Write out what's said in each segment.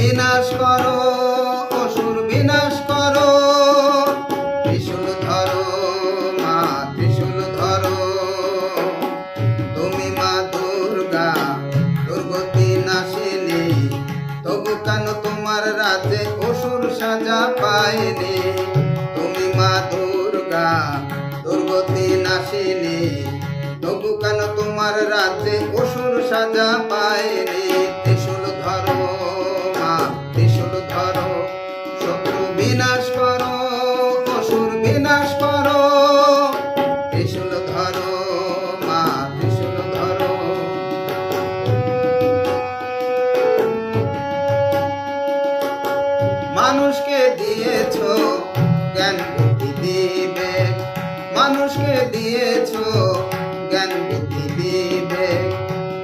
বিনাশ করো, অসুর বিনাশ করো। ত্রিশুল ধরো, মা, ত্রিশুল ধরো। তুমি মা দুর্গা, দুর্গতি নাসিনি তবু কেন তোমার রাতে অসুর সাজা পায়নি তুমি মা দুর্গা, দুর্গতি নাসিনি তবু কেন তোমার রাতে অসুর সাজা পায়নি মানুষকে দিয়েছ জ্ঞান বুদ্ধি দিবে। মানুষকে দিয়েছ জ্ঞান বুদ্ধি দিবে।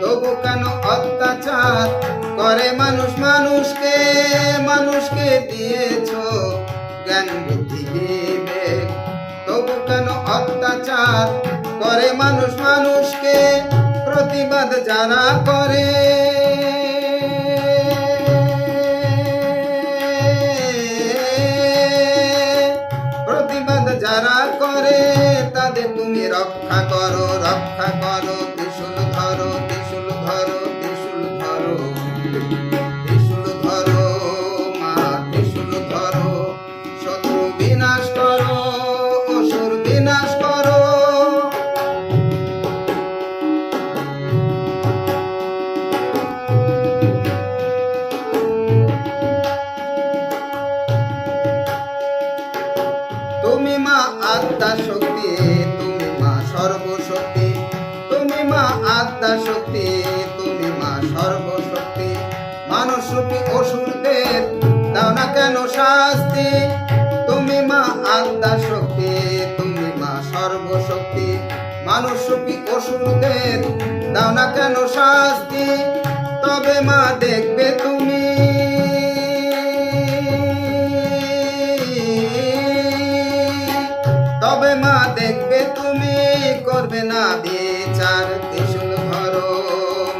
তবু কেন অত্যাচার করে মানুষ মানুষকে? মানুষকে দিয়েছ জ্ঞান বুদ্ধি দিবে। তবু কেন অত্যাচার করে মানুষ মানুষকে? প্রতিবাদ যারা করে যারা করে, তাদের তুমি রক্ষা করো রক্ষা করো, ত্রিশুল ধরো ত্রিশুল ধরো ত্রিশুল ধরো ত্রিশুল ধরো, মা, ত্রিশুল ধরো, শত্রু বিনাশ করো। তুমি মা আত্মা শক্তি, তুমি মা সর্বশক্তি। তুমি মা আত্মা শক্তি, তুমি মা সর্বশক্তি। মানুষ রূপী অসুরদের, দাও না কেন শাস্তি। তুমি মা আত্মা শক্তি, তুমি মা সর্বশক্তি। মানুষ রূপী অসুরদের, দাও না কেন শাস্তি। তবে মা দেখবে তুমি তবে মা দেখবে তুমি? করবে না বিচার ত্রিশূল ধরো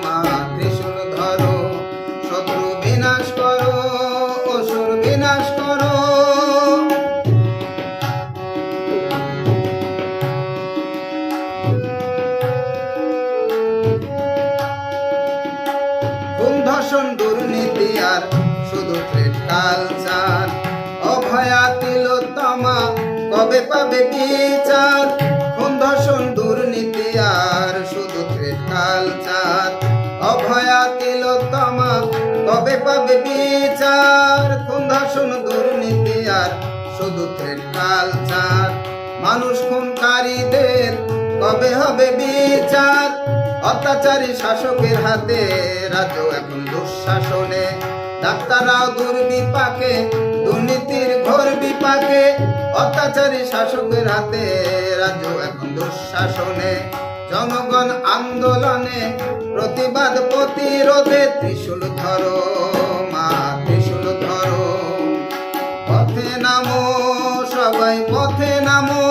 মা ত্রিশূল ধরো শত্রু বিনাশ করো, অসুর বিনাশ করো। ধর্ষণ দুর্নীতি আর শুধু কালচার কবে পাবে বিচার খুন ধর্ষণ দুর্নীতি আর শুধু কালচার অভয়া তিলোত্তমা কবে পাবে বিচার। খুন ধর্ষণ দুর্নীতি আর শুধু কালচার মানুষ খুনকারীদের কবে হবে বিচার? অত্যাচারী শাসকের হাতে রাজ্য এখন দুঃশাসনে। ডাক্তাররাও দুর্বিপাকে দুর্নীতির ঘোর বিপাকে, অত্যাচারী শাসকের হাতে রাজ্য এখন দুঃশাসনে। জনগণ আন্দোলনে, প্রতিবাদ প্রতিরোধে ত্রিশূল ধরো মা ত্রিশূল ধরো পথে নামো, সবাই পথে নামো